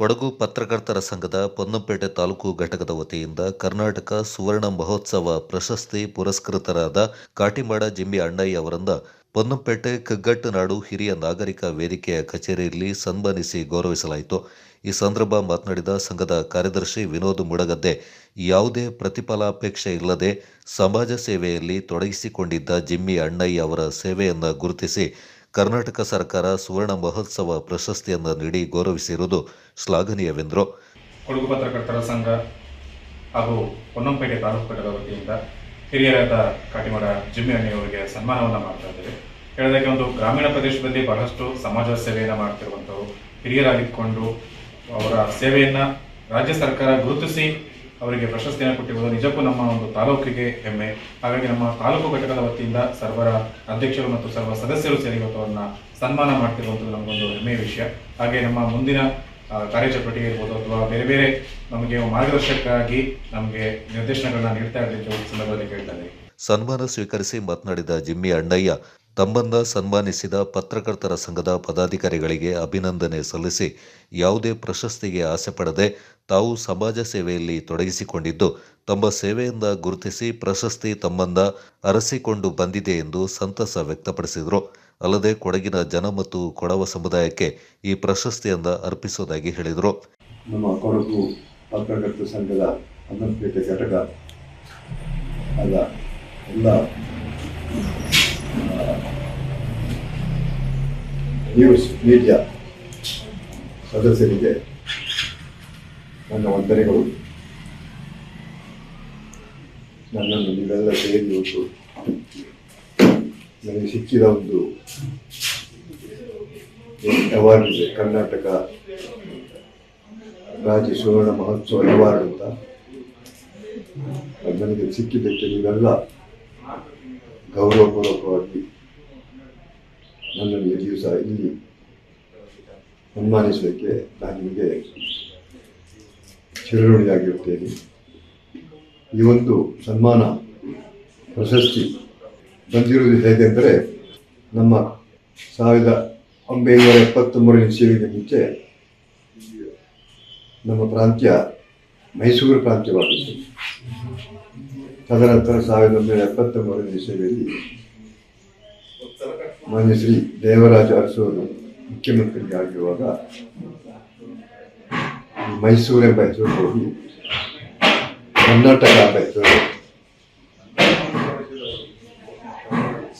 ಕೊಡಗು ಪತ್ರಕರ್ತರ ಸಂಘದ ಪೊನ್ನಂಪೇಟೆ ತಾಲೂಕು ಘಟಕದ ವತಿಯಿಂದ ಕರ್ನಾಟಕ ಸುವರ್ಣ ಮಹೋತ್ಸವ ಪ್ರಶಸ್ತಿ ಪುರಸ್ಕೃತರಾದ ಕಾಟಿಮಾಡ ಜಿಮ್ಮಿ ಅಣ್ಣಯ್ಯ ಅವರಿಂದ ಪೊನ್ನಂಪೇಟೆ ಕಗ್ಗಟ್ಟು ನಾಡು ಹಿರಿಯ ನಾಗರಿಕ ವೇದಿಕೆಯ ಕಚೇರಿಯಲ್ಲಿ ಸನ್ಮಾನಿಸಿ ಗೌರವಿಸಲಾಯಿತು. ಈ ಸಂದರ್ಭ ಮಾತನಾಡಿದ ಸಂಘದ ಕಾರ್ಯದರ್ಶಿ ವಿನೋದ್ ಮುಡಗದ್ದೆ, ಯಾವುದೇ ಪ್ರತಿಫಲಾಪೇಕ್ಷೆ ಇಲ್ಲದೆ ಸಮಾಜ ಸೇವೆಯಲ್ಲಿ ತೊಡಗಿಸಿಕೊಂಡಿದ್ದ ಜಿಮ್ಮಿ ಅಣ್ಣಯ್ಯ ಅವರ ಸೇವೆಯನ್ನು ಗುರುತಿಸಿ ಕರ್ನಾಟಕ ಸರ್ಕಾರ ಸುವರ್ಣ ಮಹೋತ್ಸವ ಪ್ರಶಸ್ತಿಯನ್ನು ನೀಡಿ ಗೌರವಿಸಿರುವುದು ಶ್ಲಾಘನೀಯವೆಂದರು. ಕೊಡಗು ಪತ್ರಕರ್ತರ ಸಂಘ ಹಾಗೂ ಪೊನ್ನಂಪೇಟೆ ತಾಲೂಕು ಘಟಕದ ವತಿಯಿಂದ ಹಿರಿಯರಾದ ಕಾಟಿಮಡ ಜಿಮ್ಮಿ ಅಣ್ಣಿಯವರಿಗೆ ಸನ್ಮಾನವನ್ನು ಮಾಡ್ತಾ ಇದ್ದೇವೆ. ಹೇಳೋದಕ್ಕೆ ಒಂದು ಗ್ರಾಮೀಣ ಪ್ರದೇಶದಲ್ಲಿ ಬಹಳಷ್ಟು ಸಮಾಜ ಸೇವೆಯನ್ನು ಮಾಡ್ತಿರುವಂಥವ್ರು ಹಿರಿಯರಾಗಿಕೊಂಡು ಅವರ ಸೇವೆಯನ್ನು ರಾಜ್ಯ ಸರ್ಕಾರ ಗುರುತಿಸಿ ಅವರಿಗೆ ಪ್ರಶಸ್ತಿಯನ್ನು ಕೊಟ್ಟಿರುವುದು ನಿಜಕ್ಕೂ ನಮ್ಮ ಒಂದು ತಾಲೂಕಿಗೆ ಹೆಮ್ಮೆ. ಹಾಗಾಗಿ ನಮ್ಮ ತಾಲೂಕು ಘಟಕದ ವತಿಯಿಂದ ಸರ್ವರ ಅಧ್ಯಕ್ಷರು ಮತ್ತು ಸರ್ವ ಸದಸ್ಯರು ಸೇರಿ ಇವತ್ತು ಅವ್ರನ್ನ ಸನ್ಮಾನ ಮಾಡ್ತಿರುವಂಥದ್ದು ನಮಗೊಂದು ಹೆಮ್ಮೆಯ ವಿಷಯ. ಹಾಗೆ ನಮ್ಮ ಮುಂದಿನ ಕಾರ್ಯಚಟುವಟಿಕೆ ಇರ್ಬೋದು ಅಥವಾ ಬೇರೆ ಬೇರೆ ನಮಗೆ ಮಾರ್ಗದರ್ಶಕರಾಗಿ ನಮಗೆ ನಿರ್ದೇಶನಗಳನ್ನ ನೀಡ್ತಾ ಇರಲಿಕ್ಕೆ ಸಂದರ್ಭದಲ್ಲಿ ಕೇಳ್ತಾ ಸನ್ಮಾನ ಸ್ವೀಕರಿಸಿ ಮಾತನಾಡಿದ ಜಿಮ್ಮಿ ಅಣ್ಣಯ್ಯ ತಮ್ಮನ್ನ ಸನ್ಮಾನಿಸಿದ ಪತ್ರಕರ್ತರ ಸಂಘದ ಪದಾಧಿಕಾರಿಗಳಿಗೆ ಅಭಿನಂದನೆ ಸಲ್ಲಿಸಿ ಯಾವುದೇ ಪ್ರಶಸ್ತಿಗೆ ಆಸೆ ಪಡದೆ ತಾವು ಸಮಾಜ ಸೇವೆಯಲ್ಲಿ ತೊಡಗಿಸಿಕೊಂಡಿದ್ದು, ತಮ್ಮ ಸೇವೆಯಿಂದ ಗುರುತಿಸಿ ಪ್ರಶಸ್ತಿ ತಮ್ಮನ್ನ ಅರಸಿಕೊಂಡು ಬಂದಿದೆ ಎಂದು ಸಂತಸ ವ್ಯಕ್ತಪಡಿಸಿದರು. ಅಲ್ಲದೆ ಕೊಡಗಿನ ಜನ ಮತ್ತು ಕೊಡವ ಸಮುದಾಯಕ್ಕೆ ಈ ಪ್ರಶಸ್ತಿಯಿಂದ ಅರ್ಪಿಸುವುದಾಗಿ ಹೇಳಿದರು. ನಮ್ಮ ಕೊಡಗು ಸಂಘದ ಘಟಕ ಎಲ್ಲ ನ್ಯೂಸ್ ಮೀಡಿಯಾ ಸದಸ್ಯರಿಗೆ ನನ್ನ ವಂದನೆಗಳು. ನನ್ನನ್ನು ನೀವೆಲ್ಲ ಸೇರಿ ಇವತ್ತು ನನಗೆ ಸಿಕ್ಕಿದ ಒಂದು ಅವಾರ್ಡ್ ಇದೆ, ಕರ್ನಾಟಕ ರಾಜ್ಯ ಸುವರ್ಣ ಮಹೋತ್ಸವ ಅವಾರ್ಡ್ ಅಂತ. ಅದು ನನಗೆ ಸಿಕ್ಕಿದ್ದಕ್ಕೆ ನೀವೆಲ್ಲ ಗೌರವಪೂರ್ವಕವಾಗಿ ನನ್ನನ್ನು ಈ ಇಲ್ಲಿ ಸನ್ಮಾನಿಸಲಿಕ್ಕೆ ನಾನು ನಿಮಗೆ ಚಿರಋಣಿಯಾಗಿರುತ್ತೇನೆ ಈ ಒಂದು ಸನ್ಮಾನ ಪ್ರಶಸ್ತಿ ಬಂದಿರುವುದು ಹೇಗೆಂದರೆ ನಮ್ಮ ಸಾವಿರದ ಒಂಬೈನೂರ ಎಪ್ಪತ್ತೊಂಬರನೇ ಇಸವಿಗೆ ಮುಂಚೆ ನಮ್ಮ ಪ್ರಾಂತ್ಯ ಮೈಸೂರು ಪ್ರಾಂತ್ಯವಾಗಿತ್ತು ತದನಂತರ ಸಾವಿರದ ಒಂಬೈನೂರ ಎಪ್ಪತ್ತೊಂಬರನೇ ಇಸವಿಯಲ್ಲಿ ಮಾನ್ಯ ಶ್ರೀ ದೇವರಾಜ ಅರಸೋರು ಮುಖ್ಯಮಂತ್ರಿ ಆಗಿರುವಾಗ ಎಂಬ ಹೆಸರು ಹೋಗಿ ಕರ್ನಾಟಕ ಎಂಬ ಹೆಸರು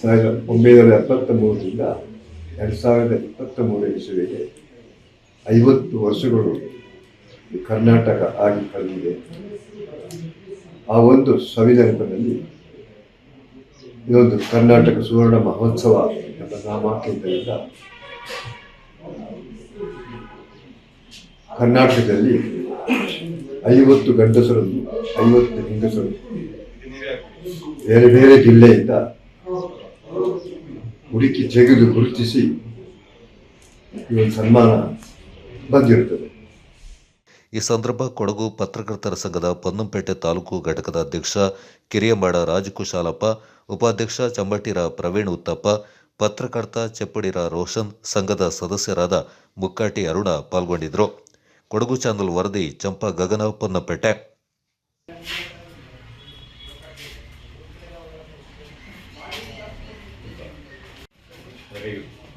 ಸಾವಿರದ ಒಂಬೈನೂರ ಎಪ್ಪತ್ತ ಮೂರರಿಂದ ಎರಡು ಸಾವಿರದ ಇಪ್ಪತ್ತ ಮೂರನೇ ಇಸವಿಗೆ ಐವತ್ತು ವರ್ಷಗಳು ಕರ್ನಾಟಕ ಆಗಿ ಕಳೆದಿದೆ. ಆ ಒಂದು ಸವಿನೆನಪಿನಲ್ಲಿ ಇದೊಂದು ಕರ್ನಾಟಕ ಸುವರ್ಣ ಮಹೋತ್ಸವ ಎಂಬ ನಾಮಾಂಕಿತದಿಂದ ಕರ್ನಾಟಕದಲ್ಲಿ ಐವತ್ತು ಗಂಡಸರನ್ನು ಐವತ್ತು ಹೆಂಗಸರು, ಬೇರೆ ಬೇರೆ ಜಿಲ್ಲೆಯಿಂದ ಹುಡುಕಿ ತೆಗೆದು ಗುರುತಿಸಿ ಈ ಒಂದು ಸನ್ಮಾನ ಬಂದಿರುತ್ತದೆ. ಈ ಸಂದರ್ಭ ಕೊಡಗು ಪತ್ರಕರ್ತರ ಸಂಘದ ಪೊನ್ನಂಪೇಟೆ ತಾಲೂಕು ಘಟಕದ ಅಧ್ಯಕ್ಷ ಕಿರಿಯಮಾಡ ರಾಜಕುಶಾಲಪ್ಪ ಉಪಾಧ್ಯಕ್ಷ ಚಂಬಟ್ಟಿರ ಪ್ರವೀಣ್ ಉತ್ತಪ್ಪ, ಪತ್ರಕರ್ತ ಚೆಪ್ಪಡಿರ ರೋಷನ್, ಸಂಘದ ಸದಸ್ಯರಾದ ಮುಕ್ಕಾಟಿ ಅರುಣ ಪಾಲ್ಗೊಂಡಿದ್ದರು ಕೊಡಗು ಚಾನಲ್ ವರದಿ, ಚಂಪಾ ಗಗನ ಪೊನ್ನಪೇಟೆ Thank.